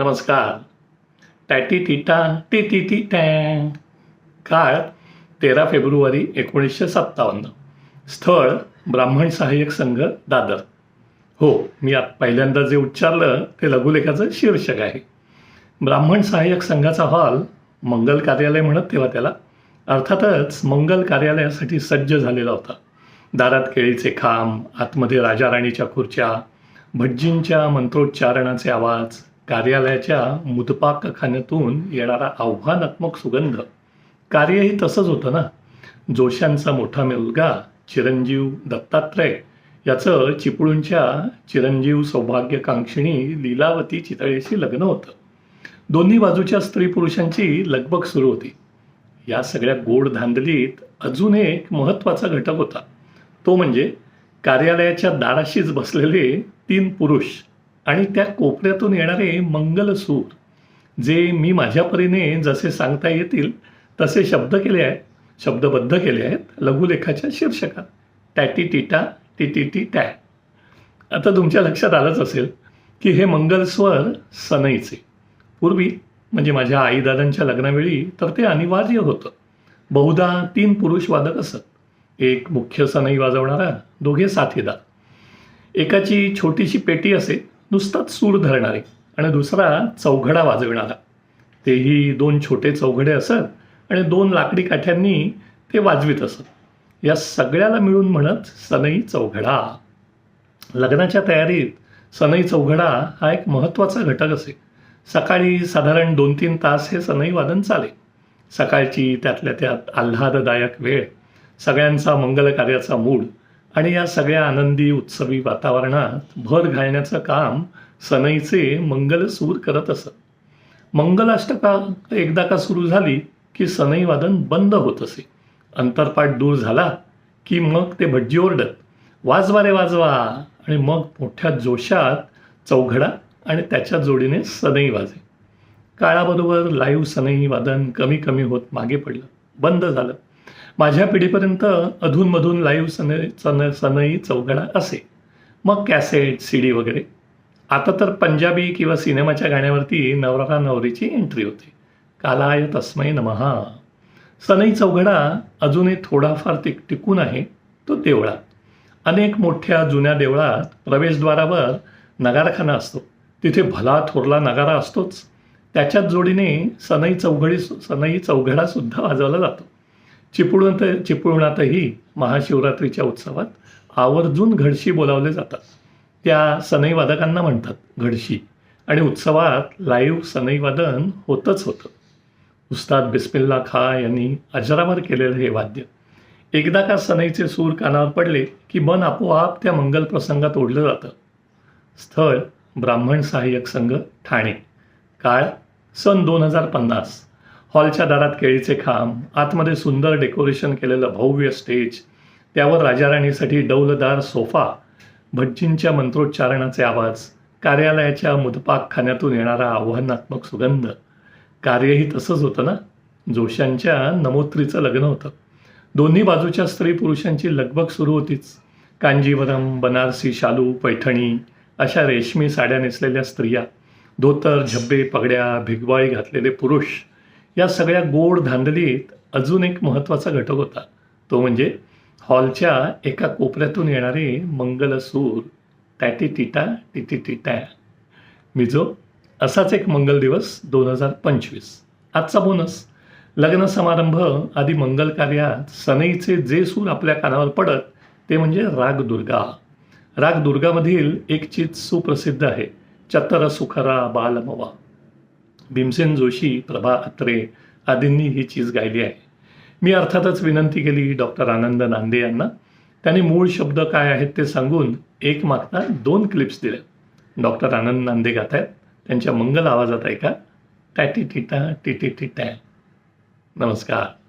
नमस्कार. टॅटी टिटा टी टी टी टॅ काळ तेरा फेब्रुवारी एकोणीसशे सत्तावन्न. स्थळ ब्राह्मण सहाय्यक संघ दादर. हो मी आत पहिल्यांदा जे उच्चारलं ते लघुलेखाचं शीर्षक आहे. ब्राह्मण सहाय्यक संघाचा हॉल मंगल कार्यालय म्हणत तेव्हा त्याला. अर्थातच मंगल कार्यालयासाठी सज्ज झालेला होता. दारात केळीचे खांब आतमध्ये राजा राणीच्या खुर्च्या भटजींच्या मंत्रोच्चारणाचे आवाज कार्यालयाच्या मुदपाकखान्यातून येणारा आव्हानात्मक सुगंध. कार्यही तसंच होतं ना? जोशांचा मोठा मुलगा चिरंजीव दत्तात्रय याचं चिपळूणच्या चिरंजीव सौभाग्यकांक्षिणी लीलावती चितळेशी लग्न होतं. दोन्ही बाजूच्या स्त्री पुरुषांची लगबग सुरू होती. या सगळ्या गोड धांदलीत अजून एक महत्त्वाचा घटक होता. तो म्हणजे कार्यालयाच्या दाराशीच बसलेले तीन पुरुष. आणि त्या कोपऱ्यातून येणारे मंगलसूर जे मी माझ्या परीने जसे सांगता येतील तसे शब्द केले आहेत शब्दबद्ध केले आहेत लघुलेखाच्या शीर्षकात. टॅटी टिटा टिटी टी टॅ आता तुमच्या लक्षात आलंच असेल की हे मंगलस्वर सनईचे. पूर्वी म्हणजे माझ्या आईदादांच्या लग्नावेळी तर ते अनिवार्य होतं. बहुधा तीन पुरुष वादक असत. एक मुख्य सनई वाजवणारा दोघे साथीदार. एकाची छोटीशी पेटी असे नुसताच सूर धरणारे. आणि दुसरा चौघडा वाजविणारा. तेही दोन छोटे चौघडे असत आणि दोन लाकडी काठ्यांनी ते वाजवीत असत. या सगळ्याला मिळून म्हणत सनई चौघडा. लग्नाच्या तयारीत सनई चौघडा हा एक महत्त्वाचा घटक असे. सकाळी साधारण दोन तीन तास हे सनई वादन चाले. सकाळची त्यातल्या त्यात आल्हाददायक वेळ. सगळ्यांचा मंगल कार्याचा मूड. आणि या सगळ्या आनंदी उत्सवी वातावरणात भर घालण्याचं काम सनईचे मंगलसूर करत असत. मंगलाष्टका एकदा का सुरू झाली की सनई वादन बंद होत असे. अंतरपाठ दूर झाला की मग ते भटजी ओरडत वाजवा रे वाजवा. आणि मग मोठ्या जोशात चौघडा आणि त्याच्या जोडीने सनई वाजे. काळाबरोबर लाईव्ह सनई वादन कमी कमी होत मागे पडलं. बंद झालं. माझ्या पिढीपर्यंत अधूनमधून लाईव्ह सनई सन सनई चौघडा असे. मग कॅसेट सी डी वगैरे. आता तर पंजाबी किंवा सिनेमाच्या गाण्यावरती नवरा नवरीची एंट्री होते. कालाय तस्मै नमहा. सनई चौघडा अजूनही थोडाफार टिक टिकून आहे तो देवळात. अनेक मोठ्या जुन्या देवळात प्रवेशद्वारावर नगारखाना असतो. तिथे भला थोरला नगारा असतोच. त्याच्याच जोडीने सनई चौघडी सनई चौघडा सुद्धा वाजवला जातो. चिपळूणात चिपळुणातही महाशिवरात्रीच्या उत्सवात आवर्जून घडशी बोलावले जातात. त्या सनईवादकांना म्हणतात घडशी. आणि उत्सवात लाईव्ह सनईवादन होतच होतं. उस्ताद बिस्मिल्ला खा यांनी अजरावर केलेलं हे वाद्य. एकदा का सनईचे सूर कानावर पडले की मन आपोआप त्या मंगल प्रसंगात ओढलं जातं. स्थळ ब्राह्मण सहाय्यक संघ ठाणे. काळ सन दोन हजार पन्नास. हॉलच्या दारात केळीचे खांब आतमध्ये सुंदर डेकोरेशन केलेलं भव्य स्टेज त्यावर राजाराणीसाठी डौलदार सोफा भटजींच्या मंत्रोच्चारणाचे आवाज कार्यालयाच्या मुदपाकखान्यातून येणारा आव्हानात्मक सुगंध. कार्यही तसंच होतं ना? जोशांच्या नमोत्रीचं लग्न होतं. दोन्ही बाजूच्या स्त्री पुरुषांची लगबग सुरू होतीच. कांजीवरम बनारसी शालू पैठणी अशा रेशमी साड्या नेसलेल्या स्त्रिया धोतर झब्बे पगड्या भिगवाळी घातलेले पुरुष या सगळ्या गोड धांदलीत अजून एक महत्त्वाचा घटक होता. तो म्हणजे हॉलच्या एका कोपऱ्यातून येणारे मंगलसूर. टॅटी टिटा टिटी टिटा. मिजो असाच एक मंगल दिवस दोन हजार पंचवीस. आजचा बोनस. लग्न समारंभ आदी मंगल कार्यात सनईचे जे सूर आपल्या कानावर पडत ते म्हणजे राग दुर्गा. राग दुर्गामधील एक चीज सुप्रसिद्ध आहे. चतर सुखरा बालमवा. भीमसेन जोशी प्रभा अत्रे आदींनी ही चीज गायली आहे. मी अर्थातच विनंती केली डॉक्टर आनंद नांदे यांना. त्यांनी मूळ शब्द काय आहेत ते सांगून एक मागता दोन क्लिप्स दिल्या. डॉक्टर आनंद नांदे गात आहेत त्यांच्या मंगल आवाजात ऐका. टॅटी टिटा टिटी टिटॅ नमस्कार.